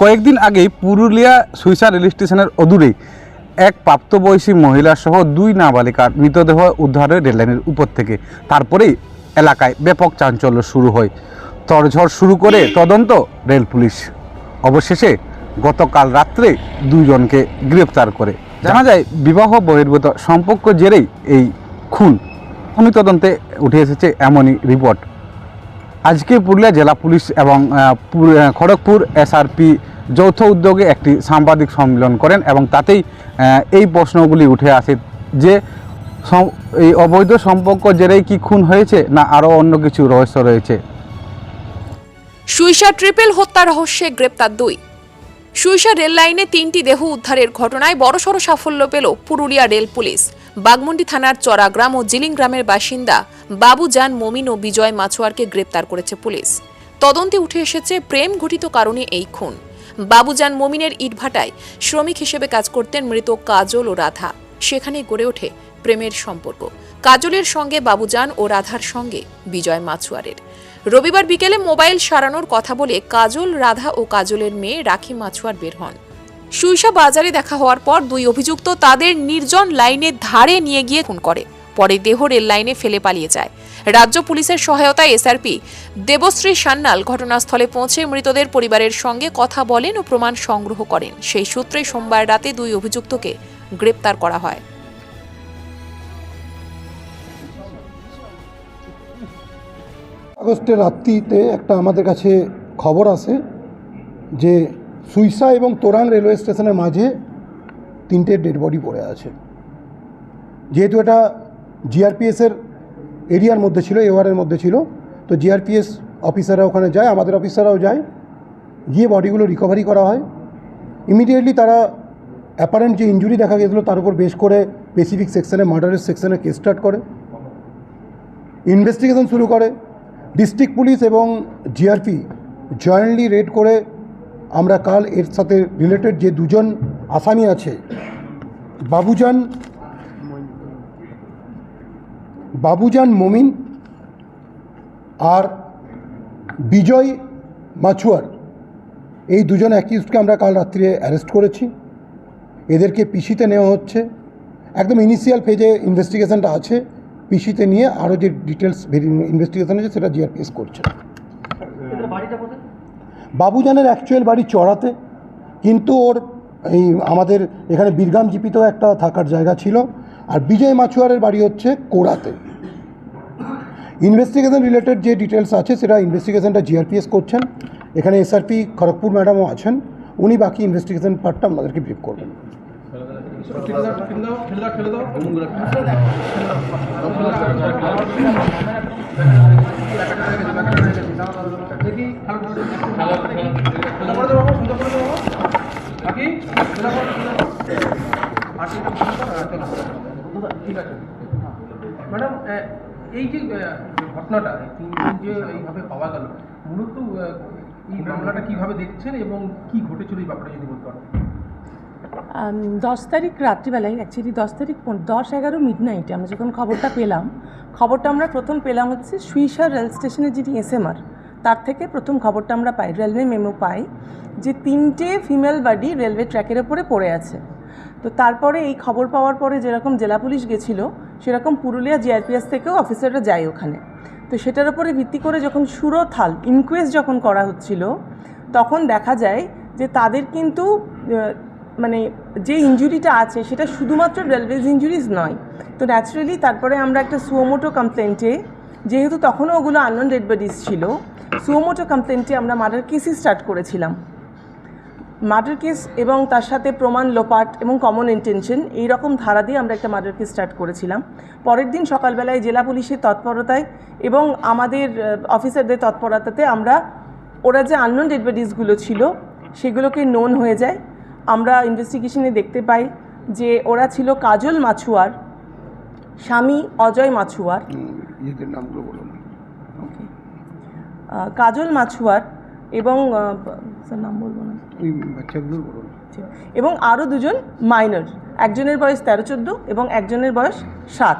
কয়েকদিন আগেই পুরুলিয়া সুইসা রেল স্টেশনের অদূরে এক প্রাপ্তবয়সী মহিলা সহ দুই নাবালিকার মৃতদেহ উদ্ধারের রেললাইনের উপর থেকে। তারপরেই এলাকায় ব্যাপক চাঞ্চল্য শুরু হয়। তড়ঝড় শুরু করে তদন্ত রেল পুলিশ। অবশেষে গতকাল রাত্রে দুইজনকে গ্রেপ্তার করে। জানা যায়, বিবাহ বহির্ভূত সম্পর্ক জেরেই এই খুন খুনি তদন্তে উঠে এসেছে এমনই রিপোর্ট। আজকে পুরুলিয়া জেলা পুলিশ এবং খড়গপুর এসআরপি যৌথ উদ্যোগে একটি সাংবাদিক সম্মেলন করেন এবং তাতেই এই প্রশ্নগুলি উঠে আসে যে এই অবৈধ সম্পর্ক জেরেই কি খুন হয়েছে না আরও অন্য কিছু রহস্য রয়েছে? সুইসা ট্রিপল হত্যা রহস্যে গ্রেপ্তার দুই। সুইসা রেল লাইনে তিনটি দেহ উদ্ধারের ঘটনায় বড়সড় সাফল্য পেল পুরুলিয়া রেল পুলিশ। বাগমুন্ডি থানার চড়াগ্রাম ও জিলিং গ্রামের বাসিন্দা বাবুজান মমিন ও বিজয় মাছোয়ারকে গ্রেপ্তার করেছে পুলিশ। তদন্তে উঠে এসেছে প্রেম ঘটিত কারণে এই খুন। বাবুজান মমিনের ইটভাটায় শ্রমিক হিসেবে কাজ করতেন মৃত কাজল ও রাধা। সেখানেই গড়ে ওঠে প্রেমের সম্পর্ক। কাজলের সঙ্গে বাবুজান ও রাধার সঙ্গে বিজয় মাছুয়ারের। রবিবার বিকেলে মোবাইল সারানোর কথা বলে কাজল, রাধা ও কাজলের মেয়ে রাখি মাছুয়ার বের হন। সুইসা বাজারে দেখা হওয়ার পর দুই অভিযুক্ত তাদের নির্জন লাইনের ধারে নিয়ে গিয়ে খুন করে। পরে দেহ রেল লাইনে ফেলে পালিয়ে যায়। রাজ্য পুলিশের সহায়তায় এসআরপি। দেবশ্রী সান্যাল ঘটনাস্থলে পৌঁছে মৃতদের পরিবারের সঙ্গে কথা বলেন ও প্রমাণ সংগ্রহ করেন। সেই সূত্রে সোমবার রাতে দুই অভিযুক্তকে গ্রেপ্তার করা হয়। আগস্টের রাত্রিতে একটা আমাদের কাছে খবর আছে যে সুইসা এবং তোরাং রেলওয়ে স্টেশনের মাঝে তিনটে ডেড বডি পড়ে আছে। যেহেতু এটা জিআরপিএসের এরিয়ার মধ্যে ছিল এওয়ারের মধ্যে ছিল। তো জিআরপিএস অফিসাররা ওখানে যায়, আমাদের অফিসাররাও যায়। গিয়ে বডিগুলো রিকভারি করা হয়। ইমিডিয়েটলি তারা অ্যাপারেন্ট যে ইঞ্জুরি দেখা গেছিল তার উপর বেশ করে স্পেসিফিক সেকশনে মার্ডারের সেকশনে কেস স্টার্ট করে। ইনভেস্টিগেশন শুরু করে। ডিস্ট্রিক্ট পুলিশ এবং জিআরপি জয়েন্টলি রেড করে। আমরা কাল এর সাথে রিলেটেড যে দুজন আসামি আছে, বাবুজান বাবুজান মমিন আর বিজয় মাছুয়ার। এই দুজন অ্যাকিউজকে আমরা কাল রাত্রে অ্যারেস্ট করেছি। এদেরকে পিসিতে নেওয়া হচ্ছে। একদম ইনিশিয়াল ফেজে ইনভেস্টিগেশনটা আছে। পিসিতে নিয়ে আরও যে ডিটেলস ইনভেস্টিগেশন আছে সেটা জিআরপিএস করছে। বাবুজানের অ্যাকচুয়াল বাড়ি চড়াতে। কিন্তু ওর এই আমাদের এখানে বীরগাম জিপিতেও একটা থাকার জায়গা ছিল। আর বিজয় মাছুয়ারের বাড়ি হচ্ছে কোড়াতে। ইনভেস্টিগেশন রিলেটেড যে ডিটেলস আছে, সেটা ইনভেস্টিগেশনটা জিআরপিএস করছেন। এখানে এসআরপি খড়গপুর ম্যাডামও আছেন। উনি বাকি ইনভেস্টিগেশন পার্টটা আপনাদেরকে ব্রিফ করবেন। ম্যাডাম এই যে ঘটনাটা যে এইভাবে পাওয়া গেল, মূলত এই মামলাটা কীভাবে দেখছেন এবং কি ঘটেছিল এই ব্যাপারে যদি বলতে পারেন দশ তারিখ রাত্রিবেলায় অ্যাকচুয়ালি দশ তারিখ দশ এগারো মিড নাইটে আমরা যখন খবরটা পেলাম, খবরটা আমরা প্রথম পেলাম হচ্ছে সুইসার রেল স্টেশনের যিনি এসএমআর তার থেকে প্রথম খবরটা আমরা পাই রেলওয়ে মেমো পাই যে তিনটে ফিমেল বাডি রেলওয়ে ট্র্যাকের ওপরে পড়ে আছে। তো তারপরে এই খবর পাওয়ার পরে যেরকম জেলা পুলিশ গেছিল, সেরকম পুরুলিয়া জিআরপিএস থেকেও অফিসাররা যায় ওখানে। তো সেটার উপরে ভিত্তি করে যখন সুরথাল ইনকোয়েস্ট যখন করা হচ্ছিল, তখন দেখা যায় যে তাদের কিন্তু মানে যে ইঞ্জুরিটা আছে, সেটা শুধুমাত্র রেলওয়েজ ইঞ্জুরিজ নয়। তো ন্যাচারালি তারপরে আমরা একটা সুয়োমোটো কমপ্লেন্টে যেহেতু তখনও ওগুলো আননোন ডেড বডিজ ছিল সুয়োমোটো কমপ্লেন্টে আমরা মার্ডার কেসই স্টার্ট করেছিলাম। মার্ডার কেস এবং তার সাথে প্রমাণ লোপাট এবং কমন ইন্টেনশন এই রকম ধারা দিয়ে আমরা একটা মার্ডার কেস স্টার্ট করেছিলাম। পরের দিন সকালবেলায় জেলা পুলিশের তৎপরতায় এবং আমাদের অফিসারদের তৎপরতাতে আমরা ওরা যে আননোন ডেড বডিজগুলো ছিল সেগুলোকে নোন হয়ে যায়। আমরা ইনভেস্টিগেশনে দেখতে পাই যে ওরা ছিল কাজল মাছুয়ার স্বামী অজয় মাছুয়ার। কাজল মাছুয়ার এবং স্যার নাম বলব না। ওই বাচ্চাগুলোর বলুন এবং আরও দুজন মাইনর। একজনের বয়স তেরো চোদ্দ এবং একজনের বয়স সাত।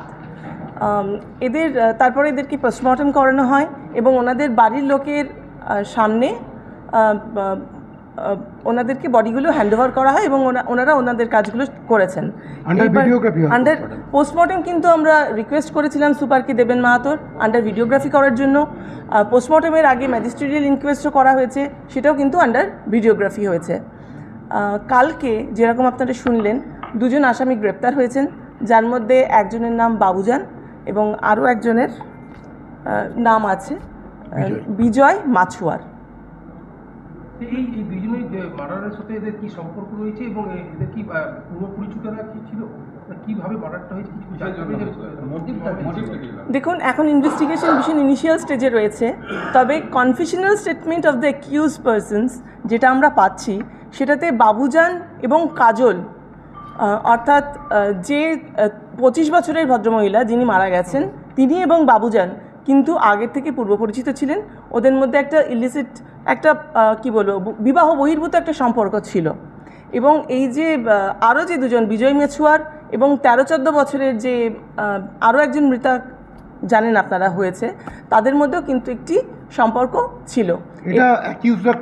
এদের তারপরে এদেরকে পোস্টমর্টম করানো হয় এবং ওনাদের বাড়ির লোকের সামনে ওনাদেরকে বডিগুলো হ্যান্ড ওভার করা হয় এবং ওনা- ওনারা ওনাদের কাজগুলো করেছেন। আন্ডার। পোস্টমর্টেম কিন্তু আমরা রিকোয়েস্ট করেছিলাম সুপারকে দেবেন মাহাতোর আন্ডার ভিডিওগ্রাফি করার জন্য। পোস্টমর্টমের আগে ম্যাজিস্ট্রেরিয়াল ইনকোয়েস্টও করা হয়েছে সেটাও কিন্তু আন্ডার ভিডিওগ্রাফি হয়েছে। কালকে যেরকম আপনারা শুনলেন দুজন আসামি গ্রেপ্তার হয়েছেন যার মধ্যে একজনের নাম বাবুজান এবং আরও একজনের নাম আছে বিজয় মাছুয়ার। এই এই দুজনেই মার্ডারের সাথে এদের কি সম্পর্ক রয়েছে এবং এদের কি পূর্ব পরিচিতরা কি ছিল? কীভাবে মার্ডারটা হয়েছে কিছু দেখুন এখন ইনভেস্টিগেশন ভীষণ ইনিশিয়াল স্টেজে রয়েছে তবে confessional statement of the accused persons যেটা আমরা পাচ্ছি সেটাতে বাবুজান এবং কাজল অর্থাৎ যে পঁচিশ বছরের ভদ্রমহিলা যিনি মারা গেছেন তিনি এবং বাবুজান কিন্তু আগের থেকে পূর্ব পরিচিত ছিলেন। ওদের মধ্যে একটা ইলিসিট একটা কি বলব বিবাহ বহির্ভূত একটা সম্পর্ক ছিল। এবং এই যে আরও যে দুজন বিজয় মেছুয়ার এবং তেরো চোদ্দ বছরের যে আরও একজন মৃতা জানেন আপনারা হয়েছে তাদের মধ্যেও কিন্তু একটি সম্পর্ক ছিল। এটা অ্যাকিউজরা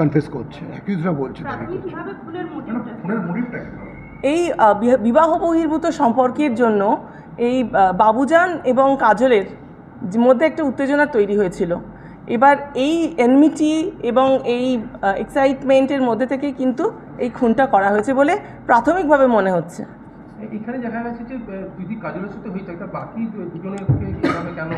কনফেস করছে অ্যাকিউজরা বলছে এই বিবাহ বহির্ভূত সম্পর্কের জন্য এই বাবুজান এবং কাজলের মধ্যে একটা উত্তেজনা তৈরি হয়েছিল। এবার এই এনমিটি এবং এই এক্সাইটমেন্টের মধ্যে থেকে কিন্তু এই খুনটা করা হয়েছে বলে প্রাথমিকভাবে মনে হচ্ছে। এখানে দেখা গেছে যে যদি কাজলের সাথে হয়ে থাকে বাকি দুজনেরকে কেন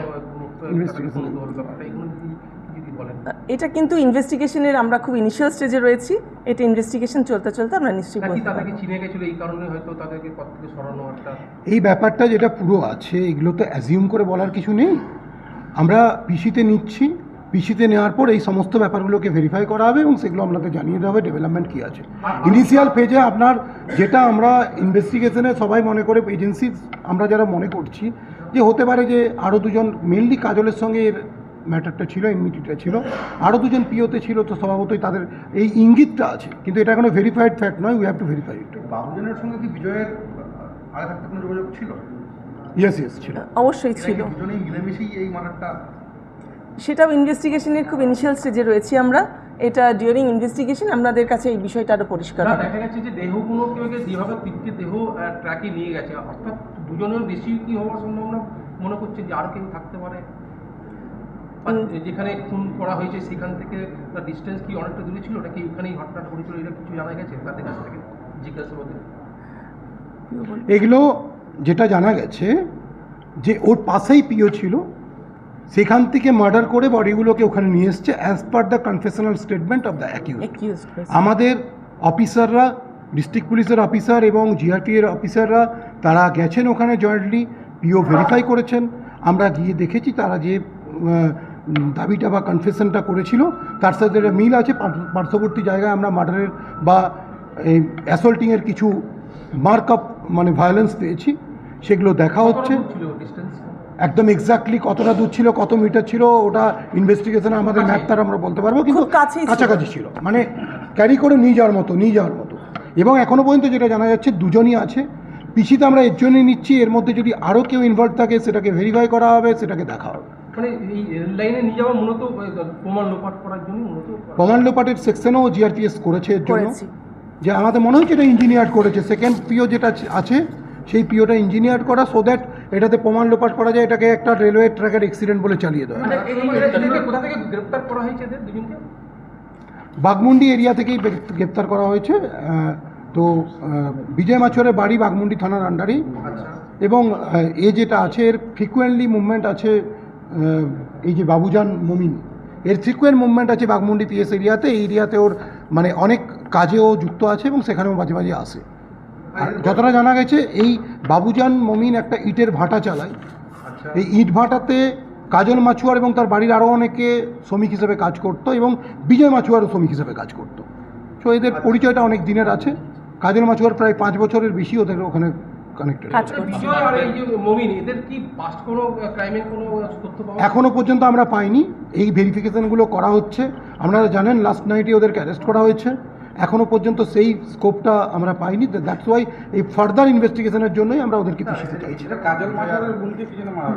এটা কিন্তু ইনভেস্টিগেশনের আমরা খুব ইনিশিয়াল স্টেজে রয়েছি। এটা ইনভেস্টিগেশন চলতে চলতে আমরা নিশ্চয়ই বলতে তাদেরকে চিনে গেছিল? এই কারণে হয়তো তাদেরকে পথ থেকে সরানো একটা এই ব্যাপারটা যেটা পুরো আছে এগুলো তো অ্যাজিউম করে বলার কিছু নেই। আমরা পিসিতে নিচ্ছি পিসিতে নেওয়ার পর এই সমস্ত ব্যাপারগুলোকে ভেরিফাই করা হবে এবং সেগুলো আপনাদের জানিয়ে দেওয়া হবে ডেভেলপমেন্ট কী আছে। ইনিশিয়াল ফেজে আপনার যেটা আমরা ইনভেস্টিগেশনে সবাই মনে করে এজেন্সি আমরা যারা মনে করছি যে হতে পারে যে আরও দুজন মেনলি কাজলের সঙ্গে এর ম্যাটারটা ছিল ইমিডিটা ছিল আরও দুজন পিওতে ছিল তো স্বভাবতই তাদের এই ইঙ্গিতটা আছে। কিন্তু এটা কোনো ভেরিফাইড ফ্যাক্ট নয় we have to verify it বাবুজনের সঙ্গে কি বিজয়ের আগে থাকতে কোনো যোগাযোগ ছিল? ইয়েস ইয়েস ছিল। অবশ্যই ছিল। দুজনেই মিলেমিশেই এই মার্ডারটা সেটাও ইনভেস্টিগেশনের খুব ইনিশিয়াল স্টেজে রয়েছি আমরা। এটা ডিউরিং ইনভেস্টিগেশন আপনাদের কাছে এই বিষয়টা আরও পরিষ্কার না হবে। দেখা যাচ্ছে যে দেহগুলোকে যেভাবে তিনটে দেহ ট্র্যাকে নিয়ে গেছে অর্থাৎ দুজনের বেশি কি হওয়ার সম্ভাবনা মনে করছে যে আর কেউ থাকতে পারে? যেখানে খুন করা হয়েছে সেখান থেকে তার ডিস্টেন্স কি অনেকটা দূরে ছিল নাকি ওখানেই ঘটনাটা ঘটেছিল এটা কিছু জানা গেছে? তাদের কাছ থেকে জিজ্ঞাসাবাদে। এগুলো যেটা জানা গেছে যে ওর পাশেই পিও ছিল সেখান থেকে মার্ডার করে বডিগুলোকে ওখানে নিয়ে এসছে as per the confessional statement of the accused আমাদের অফিসাররা ডিস্ট্রিক্ট পুলিশের অফিসার এবং জিআরটি এর অফিসাররা তারা গেছেন ওখানে জয়েন্টলি পিও ভেরিফাই করেছেন। আমরা গিয়ে দেখেছি তারা যে দাবিটা বা কনফেশনটা করেছিল তার সাথে একটা মিল আছে। পার্শ্ববর্তী জায়গায় আমরা মার্ডারের বা এই অ্যাসল্টিংয়ের কিছু মার্ক আপ মানে ভায়োলেন্স পেয়েছি। সেগুলো দেখা হচ্ছে। একদম এক্স্যাক্টলি কতটা দূর ছিল কত মিটার ছিল ওটা ইনভেস্টিগেশনে আমাদের ম্যাপ তার আমরা বলতে পারব কিন্তু কাছাকাছি ছিল। মানে ক্যারি করে নিয়ে যাওয়ার মতো নিয়ে যাওয়ার মতো। এবং এখনও পর্যন্ত যেটা জানা যাচ্ছে দুজনই আছে। পিছিতে আমরা এর জন্যই নিচ্ছি এর মধ্যে যদি আরও কেউ ইনভলভ থাকে সেটাকে ভেরিফাই করা হবে সেটাকে দেখা হবে। মানে এই রেল লাইনে নিয়ে যাওয়া মূলত ওই প্রমাণ লোপাট করার জন্য মূলত? প্রমাণ লোপাটের সেকশনেও জিআরপিএস করেছে এর জন্য। যে আমাদের মনে হচ্ছে এটা ইঞ্জিনিয়ার করেছে। সেকেন্ড পিও যেটা আছে- আছে সেই পিওটা ইঞ্জিনিয়ার করা সো দ্যাট এটাতে প্রমাণ লোপাট করা যায় এটাকে একটা রেলওয়ে ট্র্যাকের অ্যাক্সিডেন্ট বলে চালিয়ে দেওয়া মানে এই- এই- এদেরকে কোথা থেকে গ্রেপ্তার করা হয়েছে এদের দুজনকে? বাগমুন্ডি এরিয়া থেকেই গ্রেপ্তার করা হয়েছে। তো বিজয় মাছুয়ারের বাড়ি বাগমুন্ডি থানার আন্ডারেই আচ্ছা। এবং এ যেটা আছে এর ফ্রিকুয়েন্টলি মুভমেন্ট আছে এই যে বাবুজান মমিন। এর ফ্রিকুয়েন্ট মুভমেন্ট আছে বাগমুন্ডি পিএস এরিয়াতে। এই এরিয়াতে ওর মানে অনেক কাজেও যুক্ত আছে এবং সেখানেও মাঝে মাঝে আসে। যতটা জানা গেছে এই বাবুজান মমিন একটা ইটের ভাটা চালায়। আচ্ছা এই ইট ভাটাতে কাজল মাছুয়ার এবং তার বাড়ির আরও অনেকে শ্রমিক হিসেবে কাজ করতো এবং বিজয় মাছুয়ারও শ্রমিক হিসেবে কাজ করতো। তো এদের পরিচয়টা অনেক দিনের আছে। কাজল মাছুয়ার প্রায় পাঁচ বছরের বেশি ওদের ওখানে কানেক্টেড কাজ করছে বিজয় আর এই যে মমিন এদের কি পাস্ট কোনো ক্রাইমের কোনো তথ্য পাওয়া এখনও পর্যন্ত আমরা পাইনি। এই ভেরিফিকেশনগুলো করা হচ্ছে। আপনারা জানেন লাস্ট নাইটে ওদেরকে অ্যারেস্ট করা হয়েছে। এখনও পর্যন্ত সেই স্কোপটা আমরা পাইনি দ্যাটস ওয়াই এই ফার্দার ইনভেস্টিগেশনের জন্যই আমরা ওদেরকে পিছিয়ে কাজল পিছনে মারা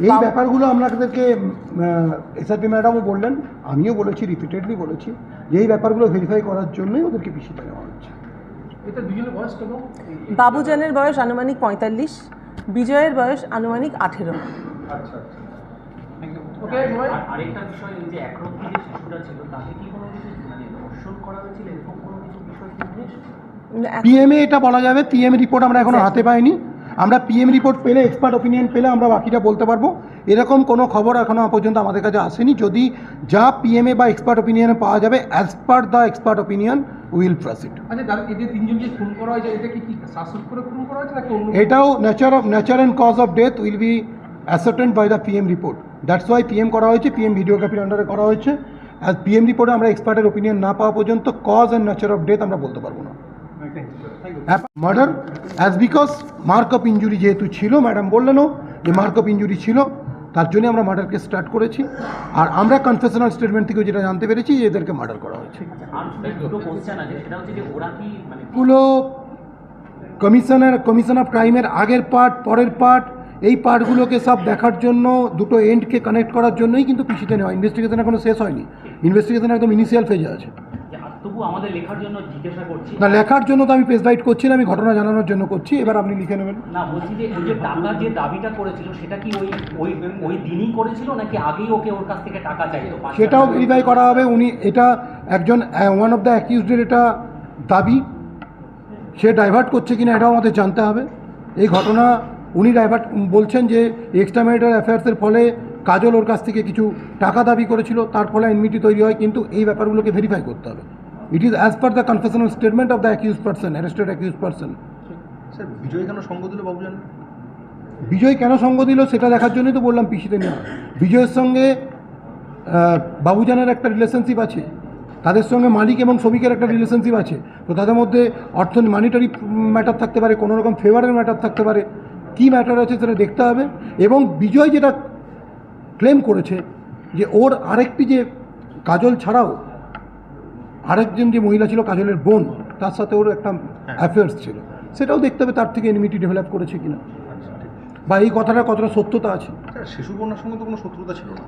এই এই ব্যাপারগুলো আপনাদেরকে এসআরপি ম্যাডামও বললেন আমিও বলেছি রিপিটেডলি বলেছি যে এই ব্যাপারগুলো ভেরিফাই করার জন্যই ওদেরকে পিছিয়ে নেওয়া হচ্ছে। এটা দুজনের বয়স বাবুজানের বয়স আনুমানিক পঁয়তাল্লিশ বিজয়ের বয়স আনুমানিক আঠেরো। আচ্ছা আচ্ছা। আরেকটা বিষয় যে একরত্তি যে শিশুটা ছিল তাকে কি কোনো কিছু ধর্ষণ করা হয়েছিল এরকম কোনো কিছু বিষয় কি উঠে এসেছে? পিএমএ এটা বলা যাবে পিএম রিপোর্ট আমরা এখনও হাতে পাইনি। আমরা পিএম রিপোর্ট পেলে এক্সপার্ট ওপিনিয়ন পেলে আমরা বাকিটা বলতে পারব। এরকম কোনো খবর এখনও পর্যন্ত আমাদের কাছে আসেনি। যদি যা পিএমএ বা এক্সপার্ট ওপিনিয়নে পাওয়া যাবে as per the expert opinion will proceed দাদা এই যে তিনজন যে খুন করা হয়েছে এটা কি কি শ্বাসরোধ করে খুন করা হয়েছে নাকি অন্য এটাও nature of nature and cause of death will be ascertained by the PM report that's why PM করা হয়েছে পিএম ভিডিওগ্রাফির আন্ডারে করা হয়েছে। অ্যাজ পিএম রিপোর্টে আমরা এক্সপার্টের ওপিনিয়ন না পাওয়া পর্যন্ত cause and nature of death আমরা বলতে পারব না। Murder as because mark of injury যেহেতু ছিল ম্যাডাম বললেনও যে মার্ক অফ ইঞ্জুরি ছিল তার জন্য আমরা মার্ডার কেস স্টার্ট করেছি। আর আমরা কনফেশনাল স্টেটমেন্ট থেকে যেটা জানতে পেরেছি যে এদেরকে মার্ডার করা হয়েছে। আর শুধু দুটো কোশ্চেন আছে সেটা হচ্ছে যে ওরা কি মানে এগুলো কমিশনের কমিশন অফ ক্রাইমের আগের পার্ট পরের পার্ট এই পার্টগুলোকে সব দেখার জন্য দুটো এন্ডকে কানেক্ট করার জন্যই কিন্তু পিছিয়ে নেওয়া ইনভেস্টিগেশন এখনও শেষ হয়নি। ইনভেস্টিগেশন একদম ইনিশিয়াল ফেজে আছে। যে আর তবু আমাদের লেখার জন্য জিজ্ঞাসা করছি। না লেখার জন্য তো আমি পেজ রাইট করছি না আমি ঘটনা জানানোর জন্য করছি এবার আপনি লিখে নেবেন। না বলছি যে ওই যে টাকার যে দাবিটা করেছিল সেটা কি ওই ওই ওই দিনই করেছিল নাকি আগেই ওকে ওর কাছ থেকে টাকা চাইতো সেটাও ভেরিফাই করা হবে উনি এটা একজন ওয়ান অফ দ্য অ্যাকিউজডের এটা দাবি। সে ডাইভার্ট করছে কিনা এটাও আমাদের জানতে হবে। এই ঘটনা উনি ডাইভার্ট বলছেন যে এক্সট্রা ম্যারিটাল অ্যাফেয়ার্সের ফলে কাজল ওর কাছ থেকে কিছু টাকা দাবি করেছিল তার ফলে এনমিটি তৈরি হয় কিন্তু এই ব্যাপারগুলোকে ভেরিফাই করতে হবে। It is as per the confessional statement of the accused person arrested accused person sir Bijoy কেন সঙ্গ দিল বাবুজান? বিজয় কেন সঙ্গ দিল সেটা দেখার জন্যই তো বললাম পিসিতে নিয়ে। বিজয়ের সঙ্গে বাবুজানের একটা রিলেশনশিপ আছে। তাদের সঙ্গে মালিক এবং শ্রমিকের একটা রিলেশনশিপ আছে। তো তাদের মধ্যে অর্থ মানিটারি ম্যাটার থাকতে পারে কোনো রকম ফেভারের ম্যাটার থাকতে পারে। কী ম্যাটার আছে সেটা দেখতে হবে। এবং বিজয় যেটা ক্লেম করেছে যে ওর আরেকটি যে কাজল ছাড়াও আরেকজন যে মহিলা ছিল কাজলের বোন তার সাথে ওর একটা অ্যাফেয়ার্স ছিল। সেটাও দেখতে হবে তার থেকে এনিমিটি ডেভেলপ করেছে কিনা। বা এই কথাটা কতটা সত্যতা আছে? শিশু কন্যার সঙ্গে তো কোনো শত্রুতা ছিল না।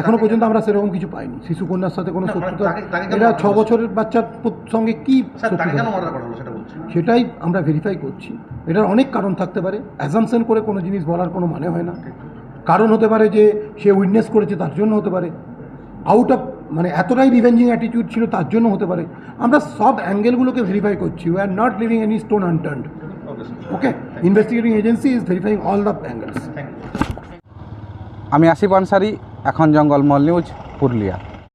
এখনও পর্যন্ত আমরা সেরকম কিছু পাইনি। শিশু কন্যার সাথে কোনো মানে শত্রুতা এটা ছ বছরের বাচ্চার সঙ্গে কি সেটাই আমরা ভেরিফাই করছি। এটার অনেক কারণ থাকতে পারে। অ্যাজামশন করে কোনো জিনিস বলার কোনো মানে হয় না। কারণ হতে পারে যে সে উইটনেস করেছে তার জন্য হতে পারে। আউট অফ মানে এতটাই রিভেঞ্জিং অ্যাটিটিউড ছিল তার জন্য হতে পারে। আমরা সব অ্যাঙ্গেলগুলোকে ভেরিফাই করছি। We are not leaving any stone unturned okay okay investigating agency is verifying all the angles আমি আসিফ আনসারি এখন জঙ্গলমহল নিউজ পুরুলিয়া।